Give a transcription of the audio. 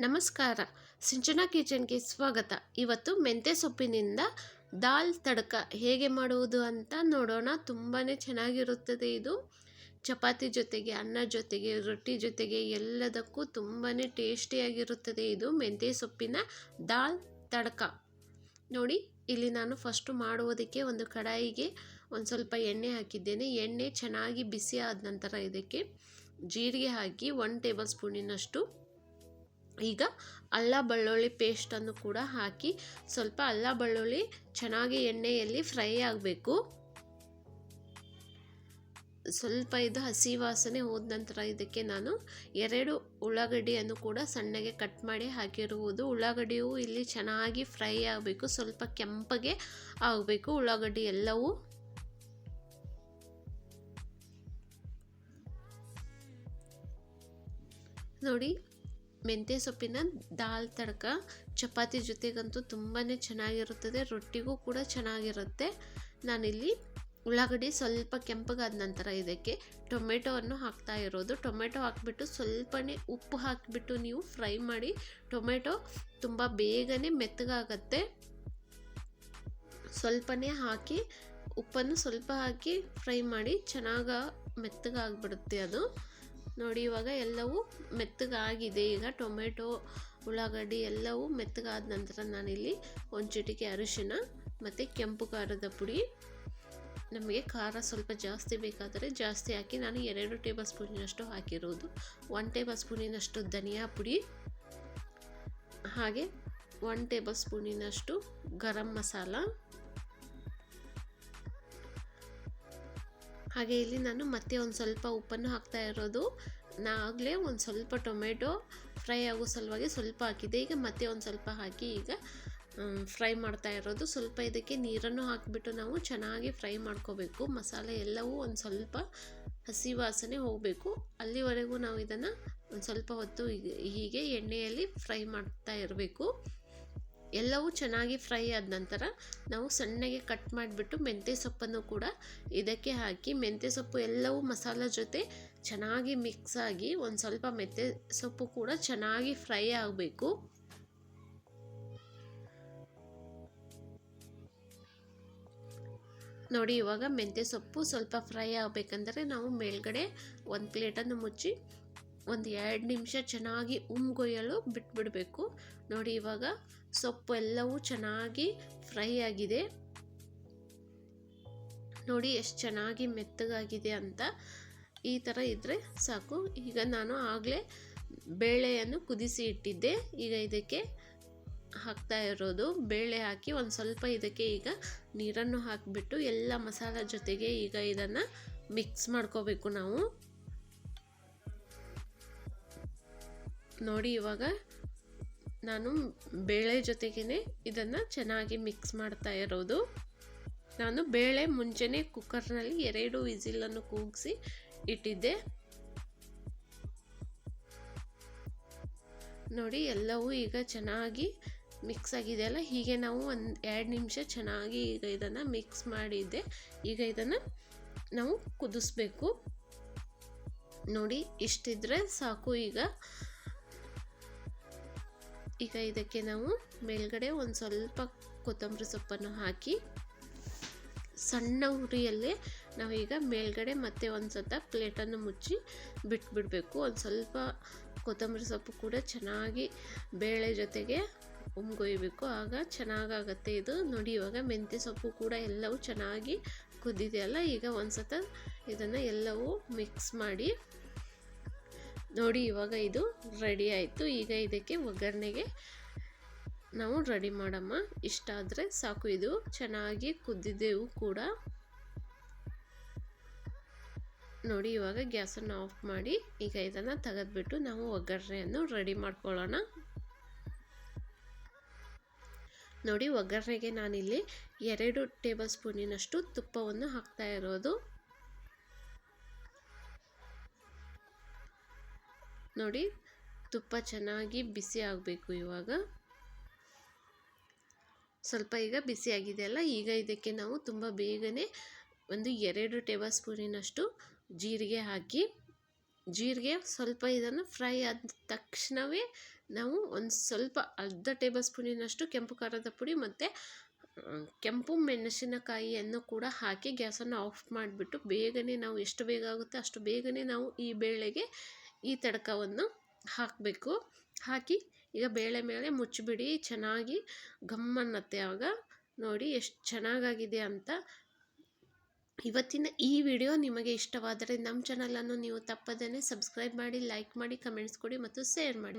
ನಮಸ್ಕಾರ. ಸಿಂಚನಾ ಕಿಚನ್ಗೆ ಸ್ವಾಗತ. ಇವತ್ತು ಮೆಂತ್ಯ ಸೊಪ್ಪಿನಿಂದ ದಾಲ್ ತಡಕ ಹೇಗೆ ಮಾಡುವುದು ಅಂತ ನೋಡೋಣ. ತುಂಬಾ ಚೆನ್ನಾಗಿರುತ್ತದೆ ಇದು. ಚಪಾತಿ ಜೊತೆಗೆ, ಅನ್ನ ಜೊತೆಗೆ, ರೊಟ್ಟಿ ಜೊತೆಗೆ ಎಲ್ಲದಕ್ಕೂ ತುಂಬಾ ಟೇಸ್ಟಿಯಾಗಿರುತ್ತದೆ ಇದು ಮೆಂತ್ಯ ಸೊಪ್ಪಿನ ದಾಲ್ ತಡಕ. ನೋಡಿ, ಇಲ್ಲಿ ನಾನು ಫಸ್ಟು ಮಾಡುವುದಕ್ಕೆ ಒಂದು ಕಡಾಯಿಗೆ ಒಂದು ಸ್ವಲ್ಪ ಎಣ್ಣೆ ಹಾಕಿದ್ದೇನೆ. ಎಣ್ಣೆ ಚೆನ್ನಾಗಿ ಬಿಸಿ ಆದ ನಂತರ ಇದಕ್ಕೆ ಜೀರಿಗೆ ಹಾಕಿ ಒನ್ ಟೇಬಲ್ ಸ್ಪೂನಿನಷ್ಟು ಈಗ ಅಲ್ಲ ಬೆಳ್ಳುಳ್ಳಿ ಪೇಸ್ಟನ್ನು ಕೂಡ ಹಾಕಿ ಸ್ವಲ್ಪ ಅಲ್ಲ ಬೆಳ್ಳುಳ್ಳಿ ಚೆನ್ನಾಗಿ ಎಣ್ಣೆಯಲ್ಲಿ ಫ್ರೈ ಆಗಬೇಕು. ಸ್ವಲ್ಪ ಇದು ಹಸಿ ವಾಸನೆ ಹೋದ ನಂತರ ಇದಕ್ಕೆ ನಾನು ಎರಡು ಉಳ್ಳಾಗಡ್ಡಿಯನ್ನು ಕೂಡ ಸಣ್ಣಗೆ ಕಟ್ ಮಾಡಿ ಹಾಕಿರುವುದು. ಉಳ್ಳಾಗಡ್ಡಿಯು ಇಲ್ಲಿ ಚೆನ್ನಾಗಿ ಫ್ರೈ ಆಗಬೇಕು. ಸ್ವಲ್ಪ ಕೆಂಪಗೆ ಆಗಬೇಕು ಉಳ್ಳಾಗಡ್ಡಿ ಎಲ್ಲವೂ. ನೋಡಿ ಮೆಂತ್ಯ ಸೊಪ್ಪಿನ ದಾಲ್ ತಡಕ ಚಪಾತಿ ಜೊತೆಗಂತೂ ತುಂಬಾ ಚೆನ್ನಾಗಿರುತ್ತದೆ, ರೊಟ್ಟಿಗೂ ಕೂಡ ಚೆನ್ನಾಗಿರುತ್ತೆ. ನಾನಿಲ್ಲಿ ಉಳ್ಳಾಗಡ್ಡಿ ಸ್ವಲ್ಪ ಕೆಂಪಗಾದ ನಂತರ ಇದಕ್ಕೆ ಟೊಮೆಟೊವನ್ನು ಹಾಕ್ತಾ ಇರೋದು. ಟೊಮೆಟೊ ಹಾಕಿಬಿಟ್ಟು ಸ್ವಲ್ಪನೇ ಉಪ್ಪು ಹಾಕಿಬಿಟ್ಟು ನೀವು ಫ್ರೈ ಮಾಡಿ, ಟೊಮೆಟೊ ತುಂಬ ಬೇಗನೆ ಮೆತ್ತಗಾಗತ್ತೆ. ಸ್ವಲ್ಪನೇ ಹಾಕಿ, ಉಪ್ಪನ್ನು ಸ್ವಲ್ಪ ಹಾಕಿ ಫ್ರೈ ಮಾಡಿ, ಚೆನ್ನಾಗ ಮೆತ್ತಗಾಗ್ಬಿಡುತ್ತೆ ಅದು. ನೋಡಿ, ಇವಾಗ ಎಲ್ಲವೂ ಮೆತ್ತಗಾಗಿದೆ. ಈಗ ಟೊಮೆಟೊ, ಉಳ್ಳಾಗಡ್ಡಿ ಎಲ್ಲವೂ ಮೆತ್ತಗಾದ ನಂತರ ನಾನಿಲ್ಲಿ ಒಂದು ಚಿಟಿಕೆ ಅರಿಶಿನ ಮತ್ತು ಕೆಂಪು ಖಾರದ ಪುಡಿ. ನಮಗೆ ಖಾರ ಸ್ವಲ್ಪ ಜಾಸ್ತಿ ಬೇಕಾದರೆ ಜಾಸ್ತಿ ಹಾಕಿ ನಾನು ಎರಡು ಟೇಬಲ್ ಸ್ಪೂನಿನಷ್ಟು ಹಾಕಿರೋದು. ಒನ್ ಟೇಬಲ್ ಸ್ಪೂನಿನಷ್ಟು ಧನಿಯಾ ಪುಡಿ. ಹಾಗೆ ಒನ್ ಟೇಬಲ್ ಸ್ಪೂನಿನಷ್ಟು ಗರಂ ಮಸಾಲ. ಹಾಗೆ ಇಲ್ಲಿ ನಾನು ಮತ್ತೆ ಒಂದು ಸ್ವಲ್ಪ ಉಪ್ಪನ್ನು ಹಾಕ್ತಾ ಇರೋದು. ನಾಗಲೇ ಒಂದು ಸ್ವಲ್ಪ ಟೊಮೆಟೊ ಫ್ರೈ ಆಗೋ ಸಲುವಾಗಿ ಸ್ವಲ್ಪ ಹಾಕಿದೆ ಈಗ ಮತ್ತೆ ಒಂದು ಸ್ವಲ್ಪ ಹಾಕಿ ಈಗ ಫ್ರೈ ಮಾಡ್ತಾ ಇರೋದು. ಸ್ವಲ್ಪ ಇದಕ್ಕೆ ನೀರನ್ನು ಹಾಕಿಬಿಟ್ಟು ನಾವು ಚೆನ್ನಾಗಿ ಫ್ರೈ ಮಾಡ್ಕೋಬೇಕು. ಮಸಾಲೆ ಎಲ್ಲವೂ ಒಂದು ಸ್ವಲ್ಪ ಹಸಿ ವಾಸನೆ ಹೋಗಬೇಕು. ಅಲ್ಲಿವರೆಗೂ ನಾವು ಇದನ್ನು ಒಂದು ಸ್ವಲ್ಪ ಹೊತ್ತು ಹೀಗೆ ಎಣ್ಣೆಯಲ್ಲಿ ಫ್ರೈ ಮಾಡ್ತಾ ಇರಬೇಕು. ಎಲ್ಲವೂ ಚೆನ್ನಾಗಿ ಫ್ರೈ ಆದ ನಂತರ ನಾವು ಸಣ್ಣಗೆ ಕಟ್ ಮಾಡಿಬಿಟ್ಟು ಮೆಂತ್ಯ ಸೊಪ್ಪನ್ನು ಕೂಡ ಇದಕ್ಕೆ ಹಾಕಿ ಮೆಂತ್ಯ ಸೊಪ್ಪು ಎಲ್ಲವೂ ಮಸಾಲ ಜೊತೆ ಚೆನ್ನಾಗಿ ಮಿಕ್ಸ್ ಆಗಿ ಒಂದು ಸ್ವಲ್ಪ ಮೆಂತ್ಯ ಸೊಪ್ಪು ಕೂಡ ಚೆನ್ನಾಗಿ ಫ್ರೈ ಆಗಬೇಕು. ನೋಡಿ ಇವಾಗ ಮೆಂತ್ಯ ಸೊಪ್ಪು ಸ್ವಲ್ಪ ಫ್ರೈ ಆಗಬೇಕಂದ್ರೆ ನಾವು ಮೇಲ್ಗಡೆ ಒಂದು ಪ್ಲೇಟನ್ನು ಮುಚ್ಚಿ ಒಂದು ಎರಡು ನಿಮಿಷ ಚೆನ್ನಾಗಿ ಉಮ್ಗೊಯ್ಯಲು ಬಿಟ್ಬಿಡಬೇಕು. ನೋಡಿ ಇವಾಗ ಸೊಪ್ಪು ಎಲ್ಲವೂ ಚೆನ್ನಾಗಿ ಫ್ರೈ ಆಗಿದೆ. ನೋಡಿ ಎಷ್ಟು ಚೆನ್ನಾಗಿ ಮೆತ್ತಗಾಗಿದೆ ಅಂತ. ಈ ಥರ ಇದ್ದರೆ ಸಾಕು. ಈಗ ನಾನು ಆಗಲೇ ಬೇಳೆಯನ್ನು ಕುದಿಸಿ ಇಟ್ಟಿದ್ದೆ. ಈಗ ಇದಕ್ಕೆ ಹಾಕ್ತಾ ಇರೋದು. ಬೇಳೆ ಹಾಕಿ ಒಂದು ಸ್ವಲ್ಪ ಇದಕ್ಕೆ ಈಗ ನೀರನ್ನು ಹಾಕಿಬಿಟ್ಟು ಎಲ್ಲ ಮಸಾಲ ಜೊತೆಗೆ ಈಗ ಇದನ್ನು ಮಿಕ್ಸ್ ಮಾಡ್ಕೋಬೇಕು ನಾವು. ನೋಡಿ, ಇವಾಗ ನಾನು ಬೇಳೆ ಜೊತೆಗೇ ಇದನ್ನು ಚೆನ್ನಾಗಿ ಮಿಕ್ಸ್ ಮಾಡ್ತಾ ಇರೋದು. ನಾನು ಬೇಳೆ ಮುಂಚೆನೇ ಕುಕ್ಕರ್ನಲ್ಲಿ ಎರಡು ವಿಸಿಲನ್ನು ಕೂಗಿಸಿ ಇಟ್ಟಿದ್ದೆ. ನೋಡಿ, ಎಲ್ಲವೂ ಈಗ ಚೆನ್ನಾಗಿ ಮಿಕ್ಸ್ ಆಗಿದೆಯಲ್ಲ ಹೀಗೆ ನಾವು ಒಂದು ಎರಡು ನಿಮಿಷ ಚೆನ್ನಾಗಿ ಈಗ ಇದನ್ನು ಮಿಕ್ಸ್ ಮಾಡಿದ್ದೆ. ಈಗ ಇದನ್ನು ನಾವು ಕುದಿಸ್ಬೇಕು. ನೋಡಿ, ಇಷ್ಟಿದ್ರೆ ಸಾಕು ಈಗ. ಈಗ ಇದಕ್ಕೆ ನಾವು ಮೇಲ್ಗಡೆ ಒಂದು ಸ್ವಲ್ಪ ಕೊತ್ತಂಬರಿ ಸೊಪ್ಪನ್ನು ಹಾಕಿ ಸಣ್ಣ ಉರಿಯಲ್ಲೇ ನಾವೀಗ ಮೇಲ್ಗಡೆ ಮತ್ತೆ ಒಂದು ಸತ ಪ್ಲೇಟನ್ನು ಮುಚ್ಚಿ ಬಿಟ್ಬಿಡಬೇಕು. ಒಂದು ಸ್ವಲ್ಪ ಕೊತ್ತಂಬರಿ ಸೊಪ್ಪು ಕೂಡ ಚೆನ್ನಾಗಿ ಬೇಳೆ ಜೊತೆಗೆ ಉಮ್ಗೊಯ್ಬೇಕು. ಆಗ ಚೆನ್ನಾಗಾಗತ್ತೆ ಇದು. ನೋಡಿ, ಇವಾಗ ಮೆಂತ್ಯ ಸೊಪ್ಪು ಕೂಡ ಎಲ್ಲವೂ ಚೆನ್ನಾಗಿ ಕುದ್ದಿದೆಯಲ್ಲ, ಈಗ ಒಂದು ಸತ ಇದನ್ನು ಎಲ್ಲವೂ ಮಿಕ್ಸ್ ಮಾಡಿ ನೋಡಿ, ಇವಾಗ ಇದು ರೆಡಿ ಆಯಿತು. ಈಗ ಇದಕ್ಕೆ ಒಗ್ಗರಣೆಗೆ ನಾವು ರೆಡಿ ಮಾಡಮ್ಮ. ಇಷ್ಟ ಆದರೆ ಸಾಕು. ಇದು ಚೆನ್ನಾಗಿ ಕುದ್ದಿದ್ದೆವು ಕೂಡ. ನೋಡಿ, ಇವಾಗ ಗ್ಯಾಸನ್ನು ಆಫ್ ಮಾಡಿ ಈಗ ಇದನ್ನು ತೆಗೆದ್ಬಿಟ್ಟು ನಾವು ಒಗ್ಗರಣೆಯನ್ನು ರೆಡಿ ಮಾಡ್ಕೊಳ್ಳೋಣ. ನೋಡಿ, ಒಗ್ಗರಣೆಗೆ ನಾನಿಲ್ಲಿ ಎರಡು ಟೇಬಲ್ ಸ್ಪೂನಿನಷ್ಟು ತುಪ್ಪವನ್ನು ಹಾಕ್ತಾ ಇರೋದು. ನೋಡಿ, ತುಪ್ಪ ಚೆನ್ನಾಗಿ ಬಿಸಿ ಆಗಬೇಕು ಇವಾಗ. ಸ್ವಲ್ಪ ಈಗ ಬಿಸಿ ಆಗಿದೆಯಲ್ಲ ಈಗ ಇದಕ್ಕೆ ನಾವು ತುಂಬ ಬೇಗನೆ ಒಂದು ಎರಡು ಟೇಬಲ್ ಸ್ಪೂನಿನಷ್ಟು ಜೀರಿಗೆ ಹಾಕಿ, ಜೀರಿಗೆ ಸ್ವಲ್ಪ ಇದನ್ನು ಫ್ರೈ ಆದ ತಕ್ಷಣವೇ ನಾವು ಒಂದು ಸ್ವಲ್ಪ ಅರ್ಧ ಟೇಬಲ್ ಸ್ಪೂನಿನಷ್ಟು ಕೆಂಪು ಖಾರದ ಪುಡಿ ಮತ್ತು ಕೆಂಪು ಮೆಣಸಿನಕಾಯಿಯನ್ನು ಕೂಡ ಹಾಕಿ ಗ್ಯಾಸನ್ನು ಆಫ್ ಮಾಡಿಬಿಟ್ಟು ಬೇಗನೆ ನಾವು ಎಷ್ಟು ಬೇಗ ಆಗುತ್ತೆ ಅಷ್ಟು ಬೇಗನೆ ನಾವು ಈ ಬೇಳೆಗೆ ಈ ತಡಕವನ್ನು ಹಾಕಬೇಕು. ಹಾಕಿ ಈಗ ಬೇಳೆ ಮೇಲೆ ಮುಚ್ಚಿಬಿಡಿ. ಚೆನ್ನಾಗಿ ಘಮ್ ಅನ್ನತ್ತೆ ಆವಾಗ ನೋಡಿ ಎಷ್ಟು ಚೆನ್ನಾಗಾಗಿದೆ ಅಂತ. ಇವತ್ತಿನ ಈ ವಿಡಿಯೋ ನಿಮಗೆ ಇಷ್ಟವಾದರೆ ನಮ್ಮ ಚಾನಲನ್ನು ನೀವು ತಪ್ಪದೇ ಸಬ್ಸ್ಕ್ರೈಬ್ ಮಾಡಿ, ಲೈಕ್ ಮಾಡಿ, ಕಮೆಂಟ್ಸ್ ಕೊಡಿ ಮತ್ತು ಶೇರ್ ಮಾಡಿ.